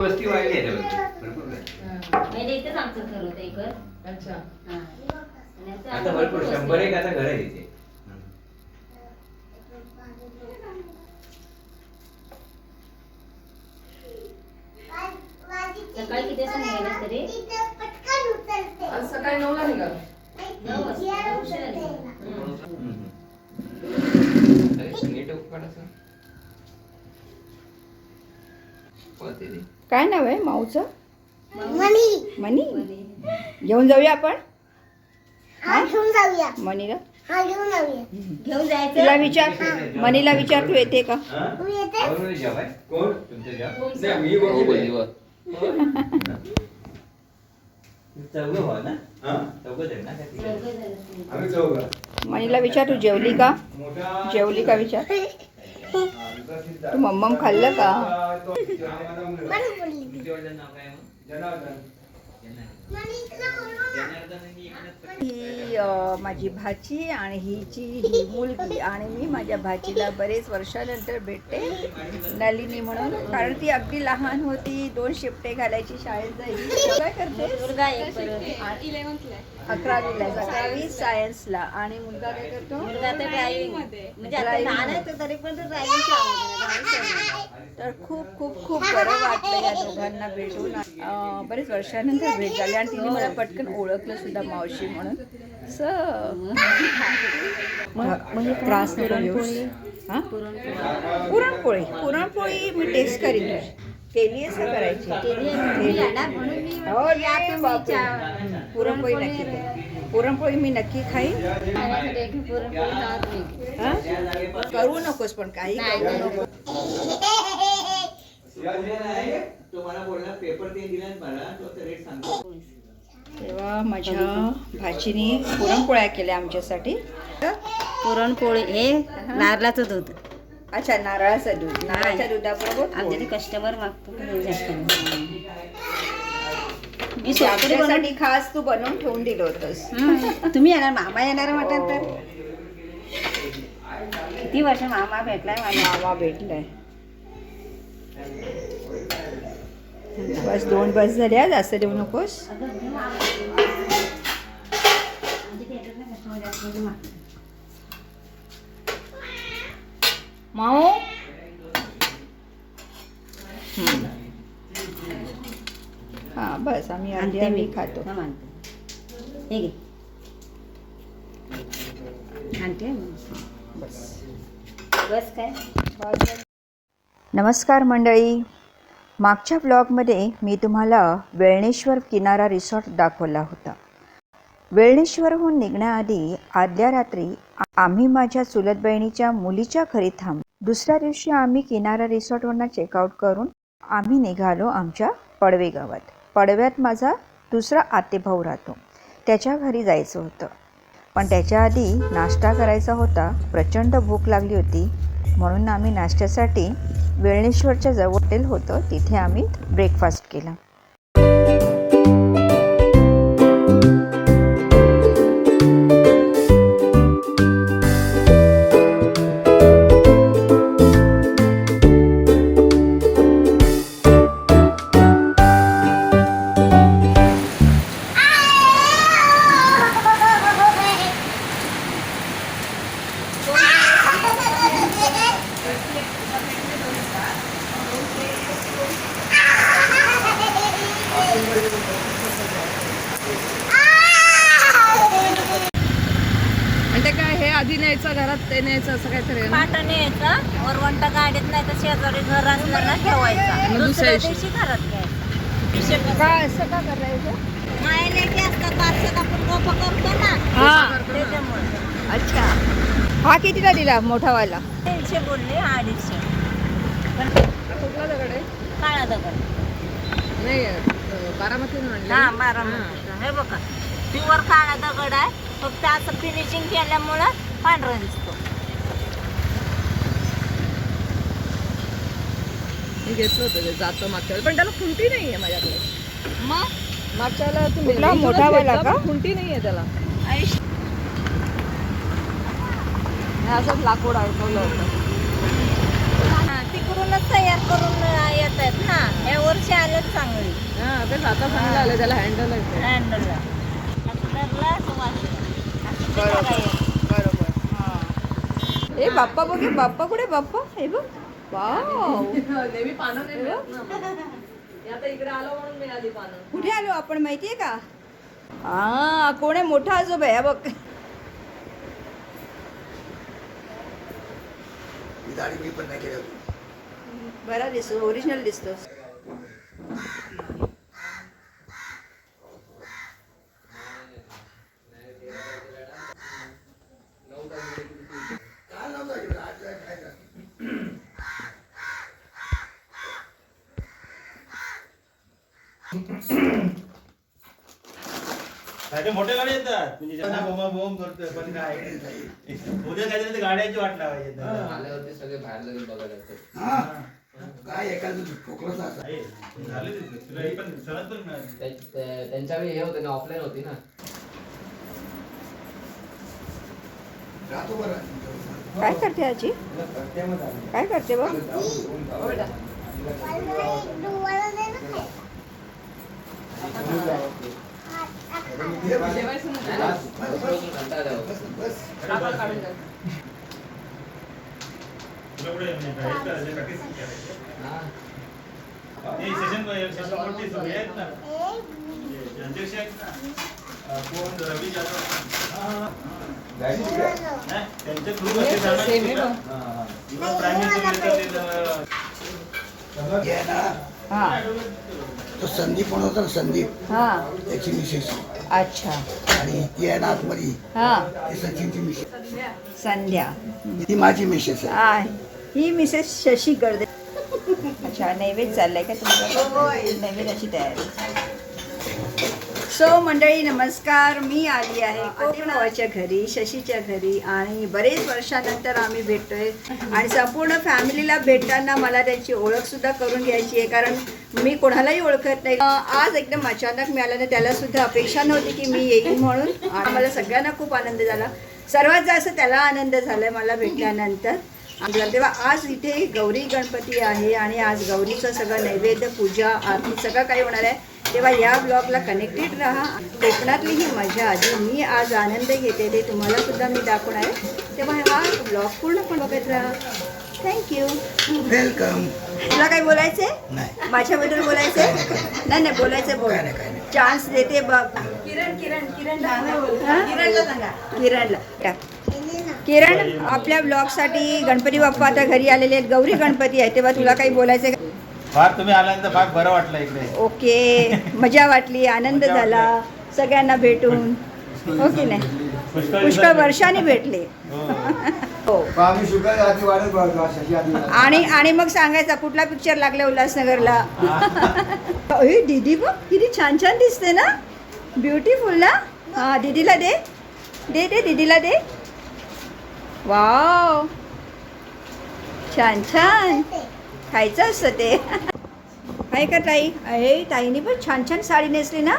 वस्ती वाढली आहे त्यामध्ये. भरपूर आहे. पहिले इथेच आमचं घर होतं एक घर. अच्छा हा. आणि आता आता भरपूर वस्ती. शंभर एक आता घर आहे तिथे हं. सकाळी किती वाजता तरी आज सकाळी नऊला निघाल नऊ वाजता. उशिरा निघाला. अरे, नीट उकडायचं. पळते ती. काय नाव आहे माऊचं? मनी. मनी. घेऊन जाऊया आपण? हा घेऊन जाऊया. मनीला? हा घेऊन जाऊया. घेऊन जायचं? तिला विचार. मनीला विचार तू येते का? हं? मनीला विचार तू जेवली का? जेवली का विचार? तू मम्मम खाल्लं का? ही माझी भाची आणि हिची ही मुलगी आणि मी माझ्या भाचीला बरेच वर्षानंतर भेटते नलिनी म्हणून. कारण ती अगदी लहान होती दोन शिपटे घालायची शाळेत जाईल काय करते. अकरावीला अकरावी सायन्सला आणि मुलगा काय करतो? मुलगा तर ड्रायव्हिंग म्हणजे आता लहान आहे तो तरी पण तो ड्रायव्हिंग तर खूप खूप खूप बरं वाटलं या दोघांना भेटून. अं, बरेच वर्षानंतर भेट झाली आणि तिने मला पटकन ओळखलं सुद्धा मावशी म्हणून. स त्रास हां? पुरणपोळी. पुरणपोळी. मी टेस्ट करीन. केली असं करायची. हो बापरे. पुरणपोळी नक्की. पुरणपोळी मी नक्की खाईन. हां? करू नकोस पण काही करू नको तो मला बोलला पेपर ते दिला मला तो आता रेट सांगतो तेव्हा माझ्या भाचीने पुरणपोळ्या केल्या आमच्यासाठी. पुरणपोळी हे नारळाचं दूध. अच्छा नारळाचं दूध. नारळाच्या दुधाबरोबर आमच्याकडे पोळी. कस्टमर मागतो. मी बनवून आमच्यासाठी खास तू बनवून ठेवून दिलं होतंस. हम्म. तुम्ही येणार? मामा येणार म्हटलं तर? किती वर्ष मामा भेटलाय मामा भेटलाय. बस दोन बस झाल्या जास्त देऊ नकोस. माऊ. हा बस आम्ही आणते आम्ही खातो. हे घे. आणते? बस. बस काय? नमस्कार मंडळी. मागच्या ब्लॉगमध्ये मी तुम्हाला वेळणेश्वर किनारा रिसॉर्ट दाखवला होता. वेळणेश्वरहून निघण्याआधी आदल्या रात्री आम्ही माझ्या चुलत बहिणीच्या मुलीच्या घरी थांब दुसऱ्या दिवशी आम्ही किनारा रिसॉर्टवरनं चेकआउट करून आम्ही निघालो आमच्या पडवे गावात. पडव्यात माझा दुसरा आतेभाऊ राहतो. त्याच्या घरी जायचं होतं. पण त्याच्या आधी नाश्ता करायचा होता. प्रचंड भूक लागली होती. म्हणून आम्ही नाश्त्यासाठी वेळणेश्वरच्या जवळ हॉटेल होतं. तिथे आम्ही ब्रेकफास्ट केला. दुसऱ्या दुसऱ्या दिवशी? दिवशी घरात घ्यायचं. काय असं का करायचं? मायलेकी असतात पाचशे आपण रोपं करतो ना. हा. त्याच्यामुळे. अच्छा. हा कितीला दिला मोठावाला तीनशे बोलले अडीचशे कुठला दगड आहे? काळा दगड. नाही बारामतीहून आणलं. हा? बारामतीचा हे. बघा प्युअर काळा दगड आहे. फक्त असं फिनिशिंग केल्यामुळं पांढरा दिसतो. मी घेतलं होतं ते जातं मागच्या वेळेला. पण त्याला खुंटी नाहीये माझ्याकडे. मग? मागच्या वेळेला तुम्ही कुठला इथूनच मोठावाला घेतलं, का? पण खुंटी नाहीये त्याला. आयुष्य. हे असंच लाकूड अडकवलं होतं. हा, तिकडून म्हणूनच तयार करून येत आहेत ना. या वर्षी आलेत चांगली. हा चांगलं आलं त्याला हँडल आहे हँडलला हँडलला. असं ते. बरोबर हा. ए बाप्पा बघ बाप्पा कुठे बाप्पा? हे बघ. नेहमी पानं नाही मिळत ना. मला. मी आता इकडे आलो म्हणून मिळाली पानं. कुठे आलो आपण माहितीये का? हा कोण आहे? मोठा आजोबा आहे हा बघ. बरा दिसतो ओरिजिनल दिसतो ते मोठ्या गाड्या येतात. म्हणजे ज्यांना बोमा बोम करतोय पण काय उद्या काहीतरी ते गाड्यांची वाट लावायची. आल्यावरती सगळे बाहेर लगेच बघायला काय एखादं ठोकलं असं आहे. झाले ते. तुला हे पण सहज पण मिळाली. त्यां- त्या- त्यांच्या वेळी हे होते ना ऑफलाईन होती ना. राहतो बरं. काय करते आजी? काय करते बघ? मला एक डोळा दे ना. खायला. किंवा prime minister येतात, ते, हे. ना हा तो संदीप म्हणून संदीप. हा. त्याची मिसेस. अच्छा. आणि ती आहे ना आतमध्ये. हा. ती सचिनची मिसेस. संध्या. ती माझी मिसेस आहे. आ, ही मिसेस शशी गर्दे. अच्छा नैवेद्य चाललाय का तुमचं? नैवेद्याची तयारी. सो मंडळी नमस्कार. मी आली आहे कोकणाच्या घरी शशीच्या घरी आणि बरेच वर्षानंतर आम्ही भेटतोय. आणि संपूर्ण फॅमिलीला भेटताना मला त्याची ओळख सुद्धा करून घ्यायची आहे कारण मी कोणालाही ओळखत नाही. आज एकदम अचानक मिळाल्याने त्याला सुद्धा अपेक्षा नव्हती की मी येईन म्हणून. आणि मला सगळ्यांना खूप आनंद झाला. सर्वात जास्त त्याला आनंद झाला मला भेटल्यानंतर. तेव्हा आज इथे गौरी गणपती आहे आणि आज गौरीचं सगळं नैवेद्य पूजा आरती सगळं काही होणार आहे. तेव्हा या ब्लॉगला कनेक्टेड राहा. कोकणातली ही मजा जी मी आज आनंद घेते ते तुम्हाला सुद्धा मी दाखवणार आहे. तेव्हा हा ब्लॉग पूर्ण पण बघत राहा. थँक्यू वेलकम तुला काय बोलायचंय? नाही. माझ्याबद्दल बोलायचंय? नाही नाही बोलायचं बोल. चान्स देते बघ. किरण किरण किरणला किरणला. किरण आपल्या ब्लॉगसाठी गणपती बाप्पा आता घरी आलेले आहेत. गौरी गणपती आहे. तेव्हा तुला काही बोलायचं का? फार तुम्ही आल्यानंतर फार बरं वाटलं इकडे. ओके मजा वाटली आनंद मजा झाला. सगळ्यांना भेटून. हो की नाही पुष्कळ पुष्कळ दिवसांनी. वर्षाने भेटले. हो. हो. आम्ही शुगर आधी वाढत बघतो शशी आधी आणि आणि मग सांगायचा कुठला पिक्चर लागला उल्हासनगरला? अरे दीदी बघ किती छान छान दिसते ना? ब्युटिफुल ना? हा दीदीला दे. दे दे दीदीला दे. वाव छान छान. खायचं असतं ते. आहे का ताई? अरे ताईने पण छान छान साडी नेसली ना?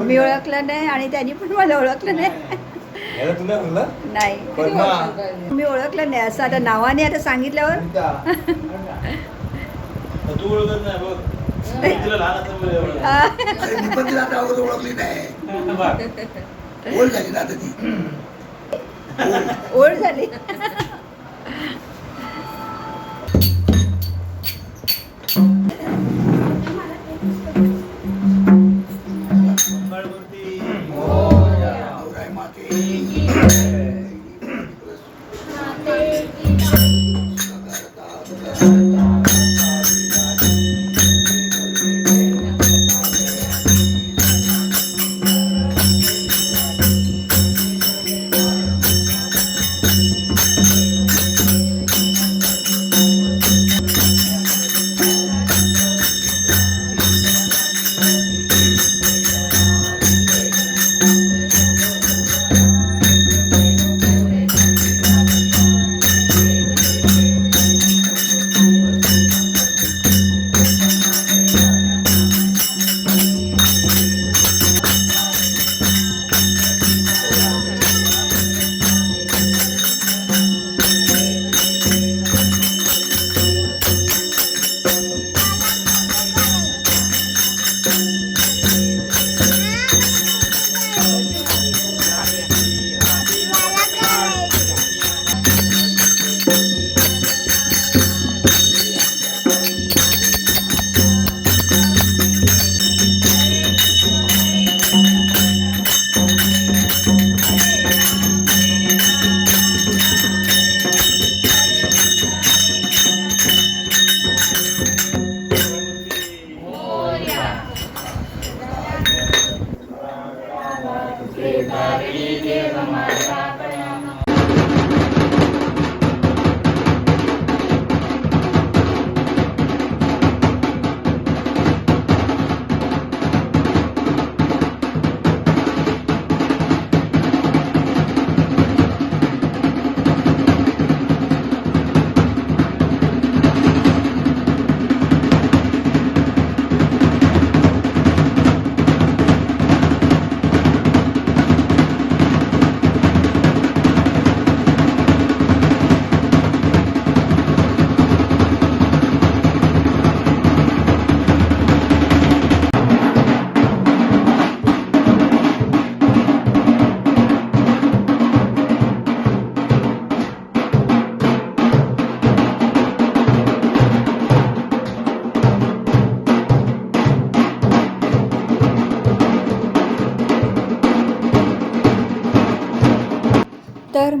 मी ओळखलं नाही आणि त्यांनी पण मला ओळखलं नाही. नाही. मी ओळखलं नाही. असं आता नावाने आता सांगितल्यावर. तू ओळखत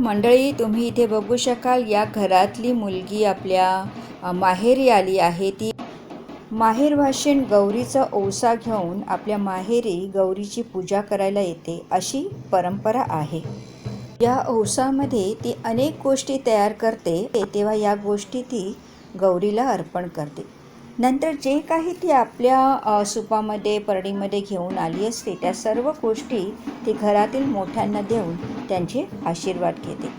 मंडळी तुम्ही इथे बघू शकाल या घरातली मुलगी आपल्या माहेरी आली आहे. ती माहेर गौरीचा ओसा घेऊन आपल्या माहेरी गौरीची पूजा करायला येते अशी परंपरा आहे. या ओसामध्ये ती अनेक गोष्टी तयार करते तेव्हा या गोष्टी ती गौरीला अर्पण करते. नंतर जे काही ती आपल्या सुपामध्ये परडीमध्ये घेऊन आली असते त्या सर्व गोष्टी ती घरातील मोठ्यांना देऊन त्यांचे आशीर्वाद घेते.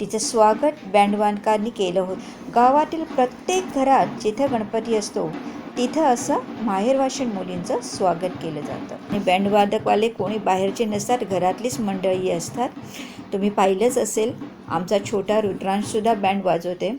तिचं स्वागत बँडवादकांनी केलं होतं. गावातील प्रत्येक घरात जिथं गणपती असतो तिथं असं माहेरवाशीण मुलींचं स्वागत केलं जातं. आणि बँडवादकवाले कोणी बाहेरचे नसतात घरातलीच मंडळी असतात. तुम्ही पाहिलंच असेल आमचा छोटा रुद्रांशसुद्धा बँड वाजवते.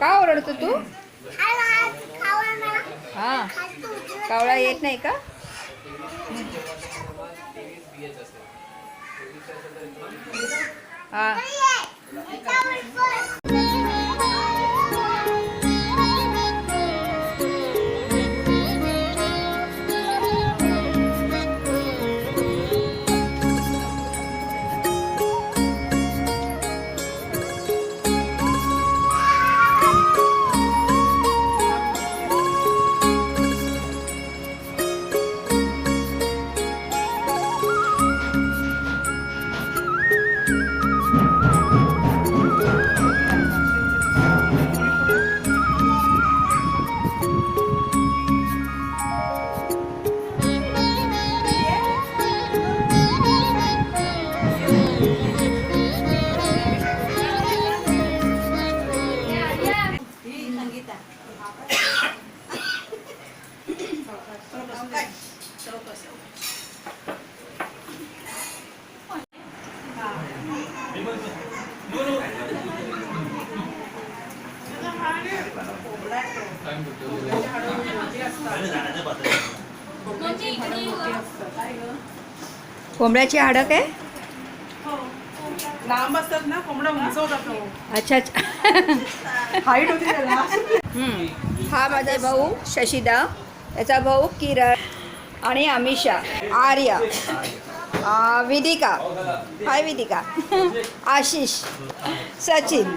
का ओरडतो तू? हा. कावळा येत नाही का? हा. कोंबड्याची हाडं काय लांब असतात ना कोंबडा उंच होतात अच्छा अच्छा. हाईट होती. हा माझा भाऊ शशिदा याचा भाऊ किरण आणि अमिषा आर्या विदिका. हाय विदिका. आशिष सचिन.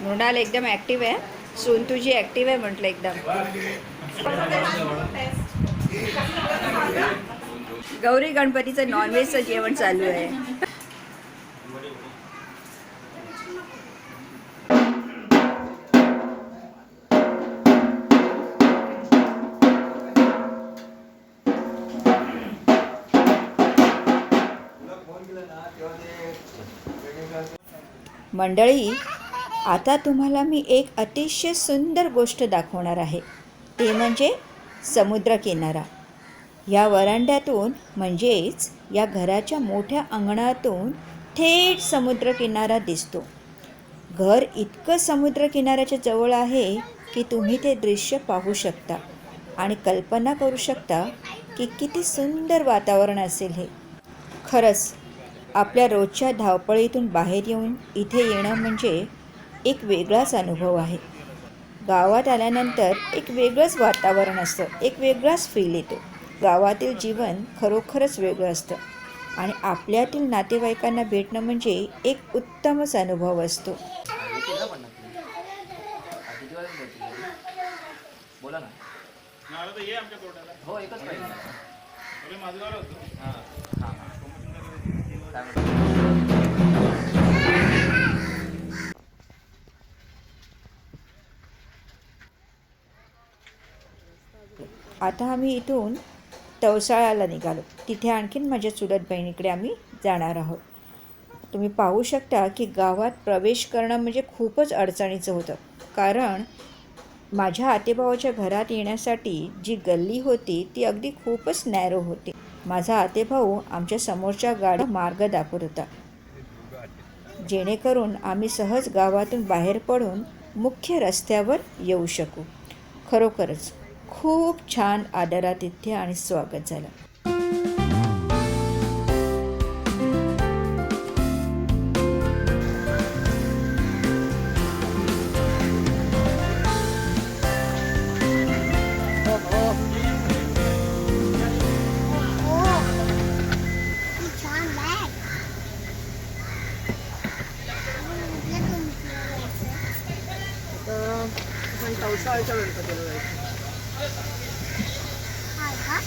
मृणाल एकदम ॲक्टिव्ह आहे. सून तुझी ॲक्टिव्ह आहे म्हटलं एकदम. गौरी गणपतीचं नॉनव्हेजचं जेवण चालू आहे. मंडळी आता तुम्हाला मी एक अतिशय सुंदर गोष्ट दाखवणार आहे. ते म्हणजे समुद्रकिनारा. या वरांड्यातून म्हणजेच या घराच्या मोठ्या अंगणातून थेट समुद्रकिनारा दिसतो. घर इतकं समुद्रकिनाऱ्याच्या जवळ आहे की तुम्ही ते दृश्य पाहू शकता आणि कल्पना करू शकता की किती सुंदर वातावरण असेल हे. खरंच आपल्या रोजच्या धावपळीतून बाहेर येऊन इथे येणं म्हणजे एक वेगळाच अनुभव आहे. गावात आल्यानंतर एक वेगळंच वातावरण असतं. एक वेगळाच फील येतो. गावातील जीवन खरोखरच वेगळं असतं. आणि आपल्यातील नातेवाईकांना भेटणं म्हणजे एक उत्तमच अनुभव असतो. बोला ना. हो. आता आम्ही इथून तवसाळ्याला निघालो. तिथे आणखीन माझ्या चुलत बहिणीकडे आम्ही जाणार आहोत. तुम्ही पाहू शकता की गावात प्रवेश करणं म्हणजे खूपच अडचणीचं होतं. कारण माझ्या आतेभावाच्या घरात येण्यासाठी जी गल्ली होती ती अगदी खूपच नॅरो होती. माझा आतेभाऊ आमच्या समोरच्या गाडी मार्ग दाखवत होता. जेणेकरून आम्ही सहज गावातून बाहेर पडून मुख्य रस्त्यावर येऊ शकू. खरोखरच. खूप छान आदरातिथ्य आणि स्वागत झालं. किती पावसाळ्याच्या गणपतीला जायचं हाय का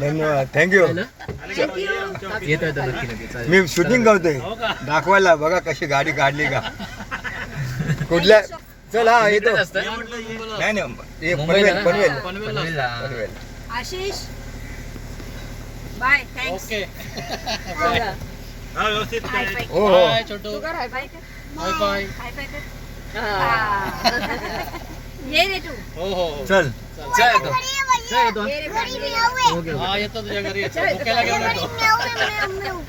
धन्यवाद. थँक्यू येतो येतो नक्की नक्की. चालेल. मी शूटिंग करतोय. दाखवायला बघा कशी गाडी काढली का. कुठल्या चल हा येतो. इकडेच असतं? नाही नाही हे मुंबईला पनवेल ना? पनवेल. पनवेलला. पनवेल. आशिष. बाय थँक्स हा व्यवस्थित. हो हो. छोटू. Bye bye bye bye hi bye ये रे तू. हो हो हो. चल. चल येतो चल येतो ये रे घरी बाय. म्याऊ आहे. हा येतो तुझ्या घरी येतो. धोक्याला घेऊन घरी येतो. म्याऊ आहे, म्याऊ, म्याऊ.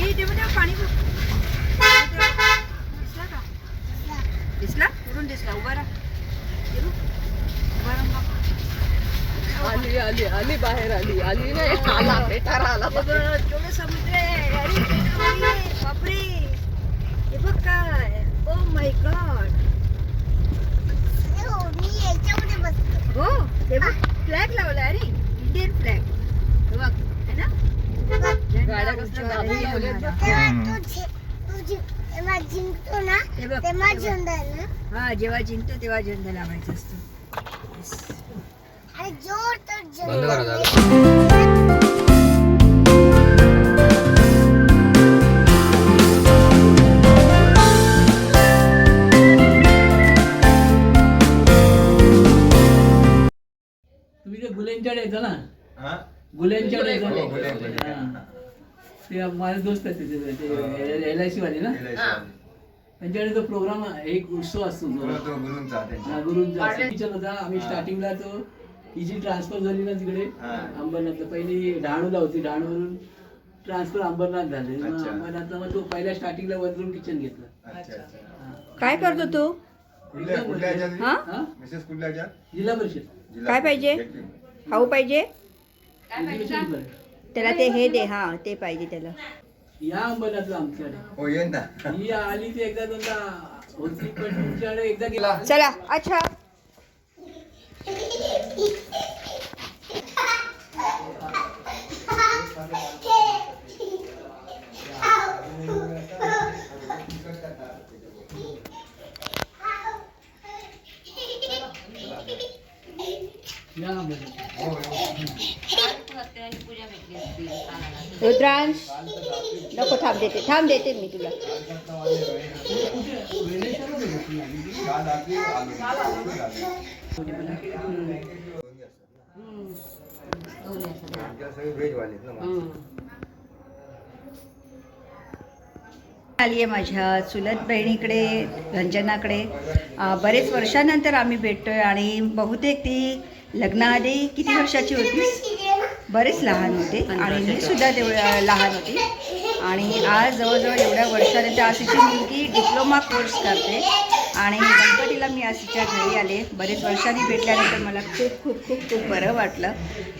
ये देऊ दे पाणी पिऊ. दिसला का? दिसला? कुठून दिसला. उभा राहा. ये बघ. उभा राहा बाबा. आली आली आली बाहेर आली आली नाही आला बेटारा आला. हे बघ, केवढं समुद्र आहे अरे बापरे, बापरे. हे बघ काय. माय गॉड हो, मी याच्यामध्ये बसतो. हो हे बघ फ्लॅग लावला अरे इंडियन फ्लॅग हे बघ है ना? गाड्या कसल्या तू तू जिंकतो ना तेव्हा हे. झेंडा हा जेव्हा जिंकतो तेव्हा झेंडा लावायचा असतो. जोर तर गुलेंच्याकडे येतो ना? हा? गुलेंच्याकडे येतो हो. हा. ते माझे दोस्त आहेत तिथे ते एल आय सी वाले. ना त्यांच्याकडे तो प्रोग्राम एक उत्सव असतो. तो. गुरुंचा त्यांचा. हा, गुरुंचा. किचन होता आम्ही स्टार्टिंगला तो ही जी ट्रान्सफर झाली ना तिकडे. अंबरनाथला. पहिली डहाणूला होती. डहाणूवरून ट्रान्सफर अंबरनाथ झाले. मग अच्छा. अंबरनाथला मग तो पहिल्या स्टार्टिंगला वरून किचन घेतलं. अच्छा अच्छा. काय करतो तू? कुठल्या कुठल्या ह्याच्यात हा? हा? मिसेस कुठल्या ह्याच्यात जिल्हा परिषद. जिल्हा काय पाहिजे? खाऊ पाहिजे. त्याला ते हे दे हा ते पाहिजे त्याला. या अंबरनाथला आमच्याकडे हो येईन ना. ही आली ती एकदा दोनदा. होती पण तुमच्याकडे एकदा गेला. चला अच्छा. या अंबरनाथ पूजा भेटली असती कानाला. रुद्रांश नको थांब देते थांब देते मी तुला. आली आहे माझ्या चुलत बहिणीकडे रंजनाकडे. बरेच वर्षानंतर आम्ही भेटतोय आणि बहुतेक ती लग्नाआधी किती वर्षाची होतीस? बरेच लहान होते आणि मी सुद्धा तेवढ्या लहान होती. आणि आज जवळजवळ एवढ्या वर्षानंतर आशीची मुलगी डिप्लोमा कोर्स करते आणि गणपतीला मी आशीच्या घरी आले. बरेच वर्षांनी भेटल्यानंतर मला खूप खूप खूप खूप बरं वाटलं.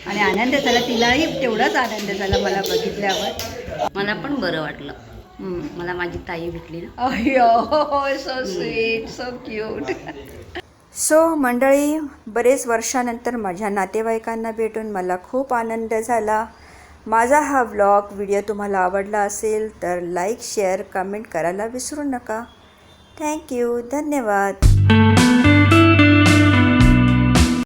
आणि आनंद झाला. तिलाही तेवढाच आनंद झाला मला बघितल्यावर. मला पण बरं वाटलं. मला माझी ताई भेटली ना. अय्यो so sweet so cute so मंडळी बरेच वर्षानंतर माझ्या नातेवाईकांना भेटून मला खूप आनंद झाला. माझा हा व्लॉग व्हिडिओ तुम्हाला आवडला असेल तर लाईक शेअर कमेंट करायला विसरू नका. थँक्यू धन्यवाद.